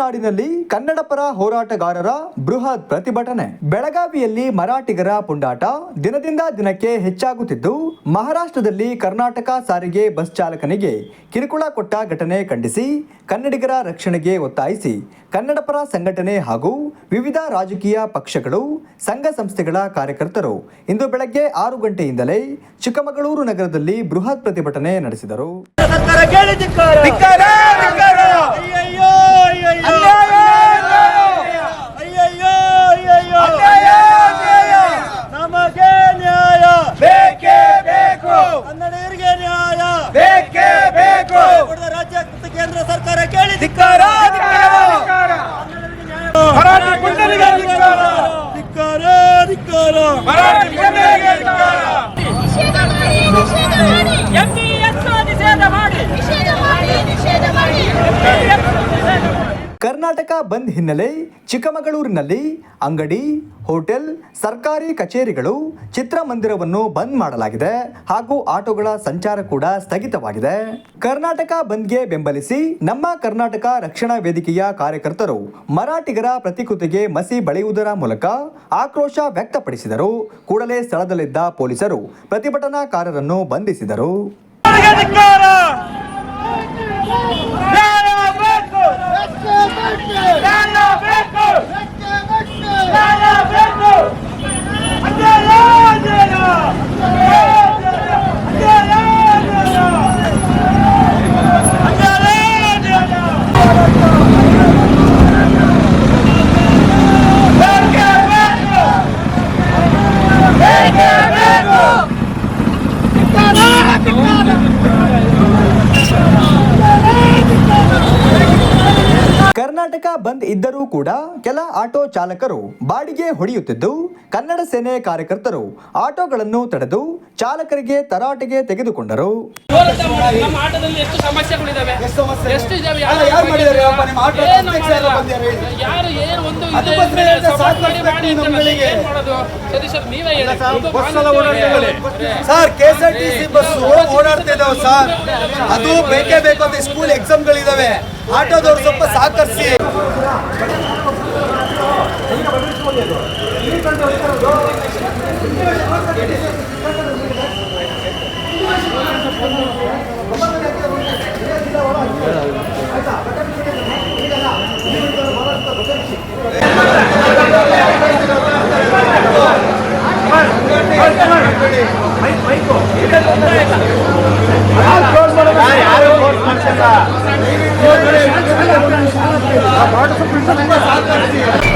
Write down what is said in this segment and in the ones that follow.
ನಾಡಿನಲ್ಲಿ ಕನ್ನಡ ಪರ ಹೋರಾಟಗಾರರ ಬೃಹತ್ ಪ್ರತಿಭಟನೆ. ಬೆಳಗಾವಿಯಲ್ಲಿ ಮರಾಠಿಗರ ಪುಂಡಾಟ ದಿನದಿಂದ ದಿನಕ್ಕೆ ಹೆಚ್ಚಾಗುತ್ತಿದ್ದು ಮಹಾರಾಷ್ಟ್ರದಲ್ಲಿ ಕರ್ನಾಟಕ ಸಾರಿಗೆ ಬಸ್ ಚಾಲಕನಿಗೆ ಕಿರುಕುಳ ಕೊಟ್ಟ ಘಟನೆ ಖಂಡಿಸಿ ಕನ್ನಡಿಗರ ರಕ್ಷಣೆಗೆ ಒತ್ತಾಯಿಸಿ ಕನ್ನಡ ಪರ ಸಂಘಟನೆ ಹಾಗೂ ವಿವಿಧ ರಾಜಕೀಯ ಪಕ್ಷಗಳು ಸಂಘ ಸಂಸ್ಥೆಗಳ ಕಾರ್ಯಕರ್ತರು ಇಂದು ಬೆಳಗ್ಗೆ ಆರು ಗಂಟೆಯಿಂದಲೇ ಚಿಕ್ಕಮಗಳೂರು ನಗರದಲ್ಲಿ ಬೃಹತ್ ಪ್ರತಿಭಟನೆ ನಡೆಸಿದರು. ಸರ್ಕಾರ ಕರ್ನಾಟಕ ಬಂದ್ ಹಿನ್ನೆಲೆ ಚಿಕ್ಕಮಗಳೂರಿನಲ್ಲಿ ಅಂಗಡಿ, ಹೋಟೆಲ್, ಸರ್ಕಾರಿ ಕಚೇರಿಗಳು ಚಿತ್ರಮಂದಿರವನ್ನು ಬಂದ್ ಮಾಡಲಾಗಿದೆ ಹಾಗೂ ಆಟೋಗಳ ಸಂಚಾರ ಕೂಡ ಸ್ಥಗಿತವಾಗಿದೆ. ಕರ್ನಾಟಕ ಬಂದ್ಗೆ ಬೆಂಬಲಿಸಿ ನಮ್ಮ ಕರ್ನಾಟಕ ರಕ್ಷಣಾ ವೇದಿಕೆಯ ಕಾರ್ಯಕರ್ತರು ಮರಾಠಿಗರ ಪ್ರತಿಕೃತಿಗೆ ಮಸಿ ಬಳಿಯುವುದರ ಮೂಲಕ ಆಕ್ರೋಶ ವ್ಯಕ್ತಪಡಿಸಿದರು. ಕೂಡಲೇ ಸ್ಥಳದಲ್ಲಿದ್ದ ಪೊಲೀಸರು ಪ್ರತಿಭಟನಾಕಾರರನ್ನು ಬಂಧಿಸಿದರು. ನ್ಯಾಯ ಬೇಕು. ನ್ಯಾಯ ಬೇಕು. ಅನ್ಯಾಯ, ಅನ್ಯಾಯ. ಅನ್ಯಾಯ, ಅನ್ಯಾಯ. ಅನ್ಯಾಯ, ಅನ್ಯಾಯ. ಬೇಕೇ ಬೇಕು. ಬೇಕೇ ಬೇಕು. ಕರ್ನಾಟಕ ಬಂದ್ ಇದ್ದರೂ ಕೂಡ ಕೆಲ ಆಟೋ ಚಾಲಕರು ಬಾಡಿಗೆ ಹೊಡೆಯುತ್ತಿದ್ದು ಕನ್ನಡ ಸೇನೆ ಕಾರ್ಯಕರ್ತರು ಆಟೋಗಳನ್ನು ತಡೆದು ಚಾಲಕರಿಗೆ ತರಾಟೆಗೆ ತೆಗೆದುಕೊಂಡರು. ಸರಿ ಸರ್ ನೀವೇ ಹೇಳಿ. ಬಸ್ ಎಲ್ಲ ಓಡಾಡ್ತಾ ಹೇಳಿ. Sir K S R T C bus ಓಡಾಡ್ತಾ ಇದಾವೆ ಸರ್. ಅದು ಬೇಕೇ ಬೇಕು ಅಂತ ಸ್ಕೂಲ್ ಎಕ್ಸಾಮ್ಗಳಿದಾವೆ ಆಟೋದವ್ರು ಸ್ವಲ್ಪ ಸಹಕರಿಸಿ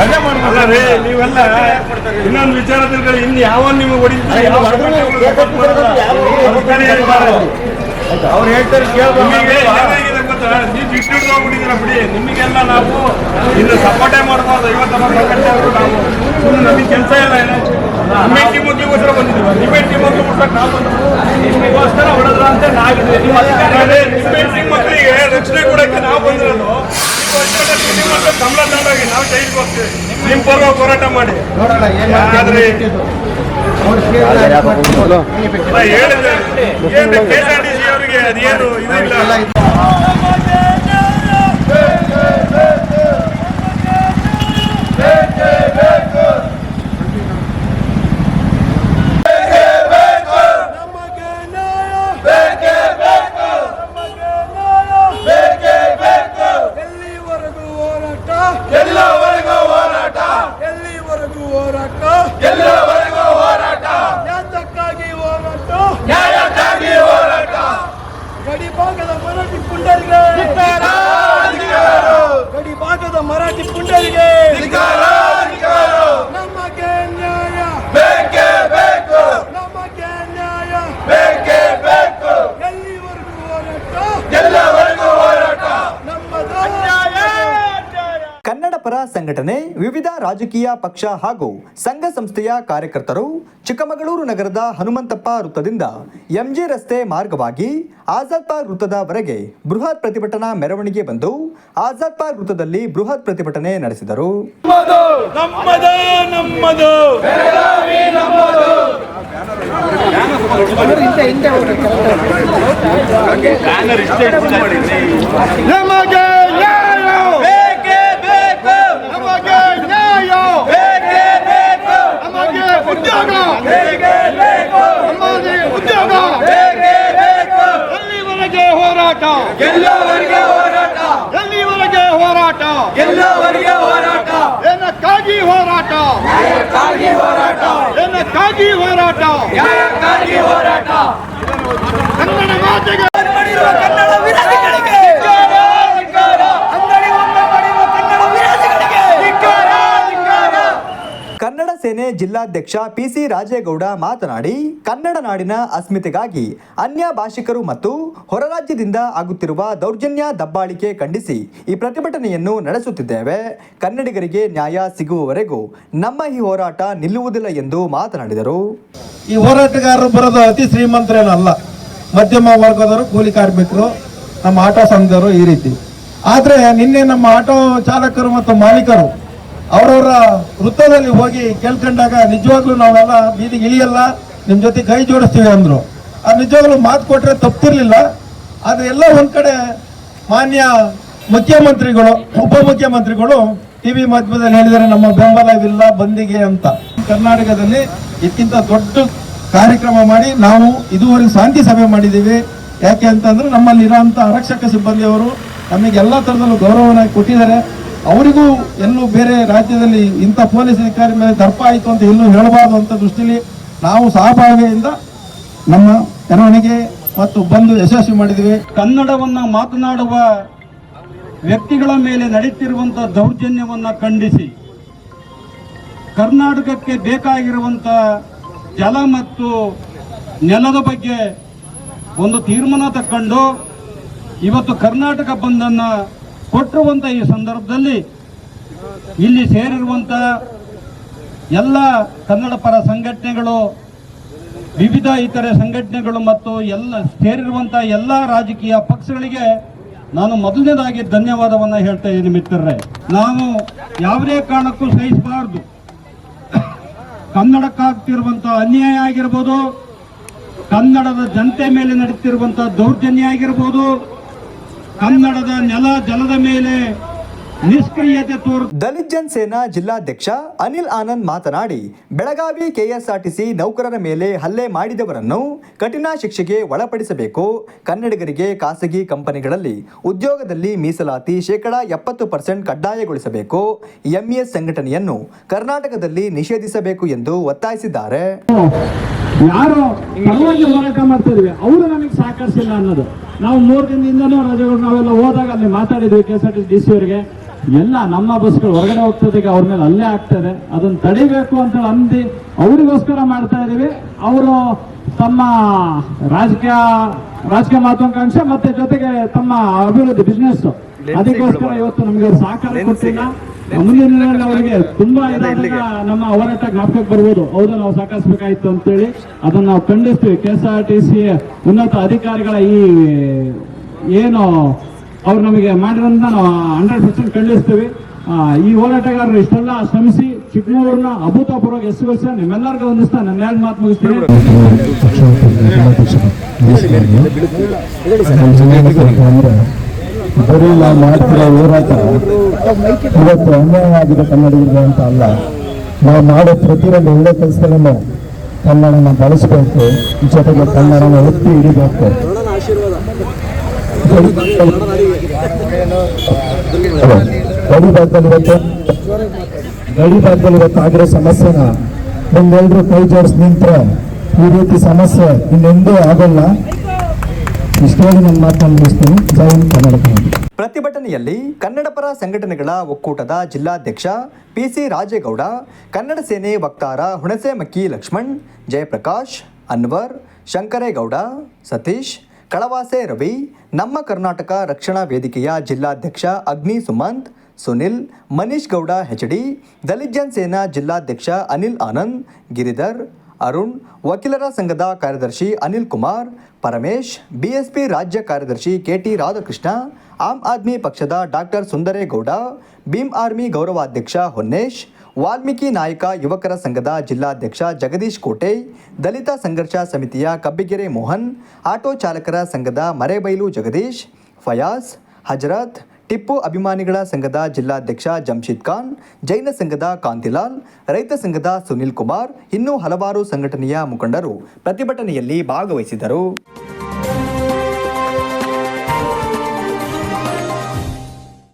ಅಲ್ಲ ರೀ ನೀವೆಲ್ಲ ಇನ್ನೊಂದು ವಿಚಾರ ತಿಳ್ಕೊಳ್ಳಿ ಇನ್ನು ಯಾವ ನಿಮಗೆ ಹೊಡಿತಾರೆ ಅವ್ರು ಹೇಳ್ತಾರೆ. ಹೋಗ್ಬಿಟ್ಟಿದ್ದೀರ ಬಿಡಿ. ನಿಮಗೆಲ್ಲ ನಾವು ಇನ್ನು ಸಪೋರ್ಟೇ ಮಾಡ್ಬೋದು ಐವತ್ತು ಸಂಘಟನೆ ಅವರು ನಾವು ಸುಮ್ಮನೆ ನಮಗೆ ಕೆಲಸ ಇಲ್ಲ ಏನು ನಿಮ್ಮೆ ಟೀಮ್ ಮಕ್ಳಿಗೋಸ್ಕರ ಬಂದಿದ್ದೀವಿ ನಿಮ್ಮ ಟೀಮ್ ಮಕ್ಳಿಗೋಸ್ಕರ ನಾವು ನಿಮಗೋಸ್ಕರ ಹೊಡೆದ್ರ ಅಂತ ನಾವಿದ್ದೀವಿ. ನಿಮ್ಮ ಅಧಿಕಾರಿ ನಿಮ್ಮೆ ಟೀಮ್ ಮಕ್ಕಳಿಗೆ ರಕ್ಷಣೆ ಕೊಡಕ್ಕೆ ನಾವು ಬಂದಿರೋದು. ಸಂಬಳ ತಗೊಂಡೋಗಿ ನಾವು ಜೈಲಿಗೆ ಹೋಗ್ತೀವಿ ನಿಮ್ಮ ಪರವಾಗಿ ಹೋರಾಟ ಮಾಡಿ ಆದ್ರೆ ಹೇಳಿದ್ರೆ K S R T C ಅವರಿಗೆ ಅದೇನು ಇದಿಲ್ಲ ನಮಗೆ ನ್ಯಾಯ ಬೇಕೇ ಬೇಕು. ನಮಗೆ ನ್ಯಾಯ ಬೇಕೇ ಬೇಕು. ಎಲ್ಲಿವರೆಗೂ ಹೋರಾಟ ಎಲ್ಲವರೆಗೂ ಹೋರಾಟ ಎಲ್ಲಿವರೆಗೂ ಹೋರಾಟ ಎಲ್ಲವರೆಗೂ ಹೋರಾಟ ಯಾತಕ್ಕಾಗಿ ಹೋರಾಟ ನ್ಯಾಯಕ್ಕಾಗಿ ಹೋರಾಟ ಗಡಿ ಭಾಗದ ಮರಾಠಿ ಪುಂಡರಿಗೆ ಧಿಕ್ಕಾರ, ಧಿಕ್ಕಾರ. ಗಡಿ ಭಾಗದ ಮರಾಠಿ ಪುಂಡರಿಗೆ ಧಿಕ್ಕಾರ, ಧಿಕ್ಕಾರ. ನಮಗೆ ನ್ಯಾಯ ಬೇಕೇ ಬೇಕು ನಮಗೆ ನ್ಯಾಯ ಬೇಕೇ ಬೇಕು ಎಲ್ಲಿವರೆಗೂ ಹೋರಾಟ ಎಲ್ಲವರೆಗೂ ಹೋರಾಟ ನಮ್ಮದು ಕನ್ನಡ ಪರ ಸಂಘಟನೆ ವಿವಿಧ ರಾಜಕೀಯ ಪಕ್ಷ ಹಾಗೂ ಸಂಘ ಸಂಸ್ಥೆಯ ಕಾರ್ಯಕರ್ತರು ಚಿಕ್ಕಮಗಳೂರು ನಗರದ ಹನುಮಂತಪ್ಪ ವೃತ್ತದಿಂದ ಎಂಜಿ ರಸ್ತೆ ಮಾರ್ಗವಾಗಿ ಆಜಾದ್ ಪಾರ್ಕ್ ವೃತ್ತದವರೆಗೆ ಬೃಹತ್ ಪ್ರತಿಭಟನಾ ಮೆರವಣಿಗೆ ಬಂದು ಆಜಾದ್ ಪಾರ್ಕ್ ವೃತ್ತದಲ್ಲಿ ಬೃಹತ್ ಪ್ರತಿಭಟನೆ ನಡೆಸಿದರು. ನಮ್ಮದು ನಮ್ಮದು ನಮಗೆ ನ್ಯಾಯ ಬೇಕೇ ಬೇಕೇ ಬೇಕು ಉದ್ಯೋಗ ಬೇಕೇ ಬೇಕು ಎಲ್ಲಿವರೆಗೆ ಹೋರಾಟ ಗೆಲ್ಲುವವರೆಗೆ ಹೋರಾಟ ಎಲ್ಲಿವರೆಗೆ ಹೋರಾಟ ಗೆಲ್ಲುವವರೆಗೆ ಹೋರಾಟ ಏನಕ್ಕಾಗಿ ಹೋರಾಟ ನ್ಯಾಯಕ್ಕಾಗಿ ಹೋರಾಟ ಏನಕ್ಕಾಗಿ ಹೋರಾಟ ನ್ಯಾಯಕ್ಕಾಗಿ ಹೋರಾಟ ಕನ್ನಡ ಮಾತೆಗೆ ಮಾಡಿರುವ ಕನ್ನಡ ಜಿಲ್ಲಾಧ್ಯಕ್ಷ ಪಿಸಿ ರಾಜೇಗೌಡ ಮಾತನಾಡಿ, ಕನ್ನಡ ನಾಡಿನ ಅಸ್ಮಿತೆಗಾಗಿ ಅನ್ಯ ಭಾಷಿಕರು ಮತ್ತು ಹೊರರಾಜ್ಯದಿಂದ ಆಗುತ್ತಿರುವ ದೌರ್ಜನ್ಯ ದಬ್ಬಾಳಿಕೆ ಖಂಡಿಸಿ ಈ ಪ್ರತಿಭಟನೆಯನ್ನು ನಡೆಸುತ್ತಿದ್ದೇವೆ. ಕನ್ನಡಿಗರಿಗೆ ನ್ಯಾಯ ಸಿಗುವವರೆಗೂ ನಮ್ಮ ಈ ಹೋರಾಟ ನಿಲ್ಲುವುದಿಲ್ಲ ಎಂದು ಮಾತನಾಡಿದರು. ಈ ಹೋರಾಟಗಾರರು ಬರೋದು ಅತಿ ಶ್ರೀಮಂತರೇನಲ್ಲ. ಮಧ್ಯಮ ವರ್ಗದವರು, ಕೂಲಿ ಕಾರ್ಮಿಕರು, ನಮ್ಮ ಆಟೋ ಸಂಘದವರು ಈ ರೀತಿ. ಆದರೆ ನಿನ್ನೆ ನಮ್ಮ ಆಟೋ ಚಾಲಕರು ಮತ್ತು ಮಾಲೀಕರು ಅವರವರ ವೃತ್ತದಲ್ಲಿ ಹೋಗಿ ಕೇಳ್ಕೊಂಡಾಗ ನಿಜವಾಗ್ಲೂ ನಾವೆಲ್ಲ ಬೀದಿಗೆ ಇಳಿಯಲ್ಲ ನಿಮ್ಮ ಜೊತೆ ಕೈ ಜೋಡಿಸ್ತೀವಿ ಅಂದ್ರು. ಆ ನಿಜವಾಗ್ಲೂ ಮಾತು ಕೊಟ್ಟರೆ ತಪ್ಪಿರಲಿಲ್ಲ ಆದರೆ ಎಲ್ಲ ಒಂದು ಕಡೆ ಮಾನ್ಯ ಮುಖ್ಯಮಂತ್ರಿಗಳು, ಉಪಮುಖ್ಯಮಂತ್ರಿಗಳು ಟಿವಿ ಮಾಧ್ಯಮದಲ್ಲಿ ಹೇಳಿದರೆ ನಮ್ಮ ಬೆಂಬಲವಿಲ್ಲ, ಬಂದಿಗೆ ಅಂತ. ಕರ್ನಾಟಕದಲ್ಲಿ ಇದಕ್ಕಿಂತ ದೊಡ್ಡ ಕಾರ್ಯಕ್ರಮ ಮಾಡಿ ನಾವು ಇದುವರೆಗೆ ಶಾಂತಿ ಸಭೆ ಮಾಡಿದ್ದೀವಿ. ಯಾಕೆ ಅಂತಂದ್ರೆ ನಮ್ಮಲ್ಲಿರೋ ಇರೋಂಥ ಆರಕ್ಷಕ ಸಿಬ್ಬಂದಿಯವರು ನಮಗೆ ಎಲ್ಲ ಥರದಲ್ಲೂ ಗೌರವನ ಕೊಟ್ಟಿದ್ದಾರೆ. ಅವರಿಗೂ ಎಲ್ಲೂ ಬೇರೆ ರಾಜ್ಯದಲ್ಲಿ ಇಂಥ ಪೊಲೀಸ್ ಅಧಿಕಾರಿ ಮೇಲೆ ದರ್ಪ ಆಯಿತು ಅಂತ ಎಲ್ಲೂ ಹೇಳಬಾರ್ದು ಅಂತ ದೃಷ್ಟಿಲಿ ನಾವು ಸಹಭಾಗಿಯಿಂದ ನಮ್ಮ ಮೆರವಣಿಗೆ ಮತ್ತು ಬಂದು ಯಶಸ್ವಿ ಮಾಡಿದ್ವಿ. ಕನ್ನಡವನ್ನು ಮಾತನಾಡುವ ವ್ಯಕ್ತಿಗಳ ಮೇಲೆ ನಡೆಯುತ್ತಿರುವಂಥ ದೌರ್ಜನ್ಯವನ್ನು ಖಂಡಿಸಿ, ಕರ್ನಾಟಕಕ್ಕೆ ಬೇಕಾಗಿರುವಂಥ ಜಲ ಮತ್ತು ನೆಲದ ಬಗ್ಗೆ ಒಂದು ತೀರ್ಮಾನ ತಕ್ಕೊಂಡು ಇವತ್ತು ಕರ್ನಾಟಕ ಬಂದನ್ನ ಕೊಟ್ಟಿರುವಂತ ಈ ಸಂದರ್ಭದಲ್ಲಿ ಇಲ್ಲಿ ಸೇರಿರುವಂತ ಎಲ್ಲ ಕನ್ನಡ ಪರ ಸಂಘಟನೆಗಳು, ವಿವಿಧ ಇತರೆ ಸಂಘಟನೆಗಳು ಮತ್ತು ಎಲ್ಲ ಸೇರಿರುವಂಥ ಎಲ್ಲ ರಾಜಕೀಯ ಪಕ್ಷಗಳಿಗೆ ನಾನು ಮೊದಲನೇದಾಗಿ ಧನ್ಯವಾದವನ್ನು ಹೇಳ್ತಾ ಇದ್ದೀನಿ ಮಿತ್ರರೇ. ನಾನು ಯಾವುದೇ ಕಾರಣಕ್ಕೂ ಸಹಿಸಬಾರದು. ಕನ್ನಡಕ್ಕಾಗ್ತಿರುವಂಥ ಅನ್ಯಾಯ ಆಗಿರ್ಬೋದು, ಕನ್ನಡದ ಜನತೆ ಮೇಲೆ ನಡೀತಿರುವಂಥ ದೌರ್ಜನ್ಯ ಆಗಿರ್ಬೋದು ಕನ್ನಡದ ನೆಲ ಜಲದ ಮೇಲೆ ನಿಷ್ಕ್ರಿಯತೆ ತೋರು ದಲಿತ್ ಜನ್ ಸೇನಾ ಜಿಲ್ಲಾಧ್ಯಕ್ಷ ಅನಿಲ್ ಆನಂದ್ ಮಾತನಾಡಿ ಬೆಳಗಾವಿ ಕೆಎಸ್ಆರ್ಟಿಸಿ ನೌಕರರ ಮೇಲೆ ಹಲ್ಲೆ ಮಾಡಿದವರನ್ನು ಕಠಿಣ ಶಿಕ್ಷೆಗೆ ಒಳಪಡಿಸಬೇಕು. ಕನ್ನಡಿಗರಿಗೆ ಖಾಸಗಿ ಕಂಪನಿಗಳಲ್ಲಿ ಉದ್ಯೋಗದಲ್ಲಿ ಮೀಸಲಾತಿ ಶೇಕಡಾ ಎಪ್ಪತ್ತು ಪರ್ಸೆಂಟ್ ಕಡ್ಡಾಯಗೊಳಿಸಬೇಕು. ಎಂಇಎಸ್ ಸಂಘಟನೆಯನ್ನು ಕರ್ನಾಟಕದಲ್ಲಿ ನಿಷೇಧಿಸಬೇಕು ಎಂದು ಒತ್ತಾಯಿಸಿದ್ದಾರೆ. ಯಾರು ಹೋರಾಟ ಮಾಡ್ತಾ ಇದ್ವಿ ಅವರು ನಮಗೆ ಸಹಕರಿಸಿಲ್ಲ ಅನ್ನೋದು. ನಾವು ಮೂರು ದಿನದಿಂದನೂ ರಜೆಗಳು ನಾವೆಲ್ಲ ಹೋದಾಗ ಅಲ್ಲಿ ಮಾತಾಡಿದ್ವಿ K S R T D C ಅವರಿಗೆ. ಎಲ್ಲ ನಮ್ಮ ಬಸ್ಗಳು ಹೊರಗಡೆ ಹೋಗ್ತದೆ ಅವ್ರ ಮೇಲೆ ಅಲ್ಲೇ ಆಗ್ತದೆ. ಅದನ್ನು ತಡಿಬೇಕು ಅಂತ ಅಂದಿ ಅವರಿಗೋಸ್ಕರ ಮಾಡ್ತಾ ಇದೀವಿ. ಅವರು ತಮ್ಮ ರಾಜಕೀಯ ರಾಜಕೀಯ ಮಹತ್ವಾಕಾಂಕ್ಷೆ ಮತ್ತೆ ಜೊತೆಗೆ ತಮ್ಮ ಅಭಿವೃದ್ಧಿ ಬಿಸ್ನೆಸ್ ಅದಕ್ಕೋಸ್ಕರ ಇವತ್ತು ನಮಗೆ ಸಹಕಾರ ಕೊಟ್ಟಿಲ್ಲ. ಮುಂದಿನ ದಿನಗಳಲ್ಲಿ ಅವರಿಗೆ ತುಂಬಾ ಇದಾಗ ನಮ್ಮ ಹೋರಾಟ ಜ್ಞಾಪಕಕ್ಕೆ ಬರ್ಬೋದು ಹೌದು ನಾವು ಸಹಕರಿಸಬೇಕಾಯ್ತು ಅಂತೇಳಿ ಅದನ್ನ ನಾವು ಖಂಡಿಸ್ತೀವಿ K S R T C ಉನ್ನತ ಅಧಿಕಾರಿಗಳ ಈ ಏನು ಅವ್ರು ನಮಗೆ ಮಾಡಿರೋದನ್ನ ನಾವು ಹಂಡ್ರೆಡ್ ಪರ್ಸೆಂಟ್ ಖಂಡಿಸ್ತೀವಿ ಈ ಹೋರಾಟಗಾರರು ಇಷ್ಟೆಲ್ಲ ಶ್ರಮಿಸಿ ಚಿಕ್ಕಮಗಳೂರಿನ ಅಭೂತಪೂರ್ವ ಎಸ್ಸುಗೊಳಿಸ ನಿಮ್ಮೆಲ್ಲರಿಗೂ ಒಂದಿಸ್ತಾ ನನ್ನ ಎರಡು ಮಾತು ಮುಗಿಸ್ತೀನಿ ಬರೀ ನಾವು ಮಾಡ್ತಿರೋ ಹೋರಾಟ ಇವತ್ತು ಅನ್ಯಾಯ ಆಗಿದೆ ಕನ್ನಡಿಗರಿಗೆ ಅಂತ ಅಲ್ಲ. ನಾವು ಮಾಡೋ ಪ್ರತಿಯೊಂದು ಒಳ್ಳೆ ಕೆಲಸಗಳನ್ನು ಕನ್ನಡನ ಬಳಸಬೇಕು, ಜೊತೆಗೆ ಕನ್ನಡನ ಒತ್ತಿ ಹಿಡಿಬೇಕು. ಗಡಿ ಇವತ್ತು ಗಡಿ ಇವತ್ತು ಆಗಿರೋ ಸಮಸ್ಯೆನ ಒಂದೆರಡು ಕೈ ಜೋಡಿಸಿ ನಿಂತ್ರೆ ಈ ರೀತಿ ಸಮಸ್ಯೆ ಇನ್ನೆಂದೂ ಆಗೋಲ್ಲ. ಹಿಂದ್ ಕನ್ನಡ ಪರ ಪ್ರತಿಭಟನೆಯಲ್ಲಿ ಸಂಘಟನೆಗಳ ಒಕ್ಕೂಟದ ಜಿಲ್ಲಾಧ್ಯಕ್ಷ ಪಿಸಿ ರಾಜೇಗೌಡ, ಕನ್ನಡ ಸೇನೆ ವಕ್ತಾರ ಹುಣಸೆಮಕ್ಕಿ ಲಕ್ಷ್ಮಣ್, ಜಯಪ್ರಕಾಶ್, ಅನ್ವರ್, ಶಂಕರೇಗೌಡ, ಸತೀಶ್, ಕಳವಾಸೆ ರವಿ, ನಮ್ಮ ಕರ್ನಾಟಕ ರಕ್ಷಣಾ ವೇದಿಕೆಯ ಜಿಲ್ಲಾಧ್ಯಕ್ಷ ಅಗ್ನಿ ಸುಮಂತ್, ಸುನಿಲ್, ಮನೀಶ್ ಗೌಡ ಹೆಚ್ಡಿ ದಲಿತ್ ಜನ್ ಸೇನಾ ಜಿಲ್ಲಾಧ್ಯಕ್ಷ ಅನಿಲ್ ಆನಂದ್, ಗಿರಿಧರ್ ಅರುಣ್, ವಕೀಲರ ಸಂಘದ ಕಾರ್ಯದರ್ಶಿ ಅನಿಲ್ ಕುಮಾರ್, ಪರಮೇಶ್, ಬಿಎಸ್ಪಿ ರಾಜ್ಯ ಕಾರ್ಯದರ್ಶಿ ಕೆಟಿ ರಾಧಾಕೃಷ್ಣ, ಆಮ್ ಆದ್ಮಿ ಪಕ್ಷದ ಡಾಕ್ಟರ್ ಸುಂದರೇಗೌಡ, ಭೀಮ್ ಆರ್ಮಿ ಗೌರವಾಧ್ಯಕ್ಷ ಹೊನ್ನೇಶ್, ವಾಲ್ಮೀಕಿ ನಾಯಕ ಯುವಕರ ಸಂಘದ ಜಿಲ್ಲಾಧ್ಯಕ್ಷ ಜಗದೀಶ್ ಕೋಟೆ, ದಲಿತ ಸಂಘರ್ಷ ಸಮಿತಿಯ ಕಬ್ಬಿಗೆರೆ ಮೋಹನ್, ಆಟೋ ಚಾಲಕರ ಸಂಘದ ಮರೇಬೈಲು ಜಗದೀಶ್, ಫಯಾಜ್, ಹಜರತ್ ಟಿಪ್ಪು ಅಭಿಮಾನಿಗಳ ಸಂಘದ ಜಿಲ್ಲಾಧ್ಯಕ್ಷ ಜಂಶೀದ್ ಖಾನ್, ಜೈನ ಸಂಘದ ಕಾಂತಿಲಾಲ್, ರೈತ ಸಂಘದ ಸುನಿಲ್ ಕುಮಾರ್, ಇನ್ನೂ ಹಲವಾರು ಸಂಘಟನೆಯ ಮುಖಂಡರು ಪ್ರತಿಭಟನೆಯಲ್ಲಿ ಭಾಗವಹಿಸಿದರು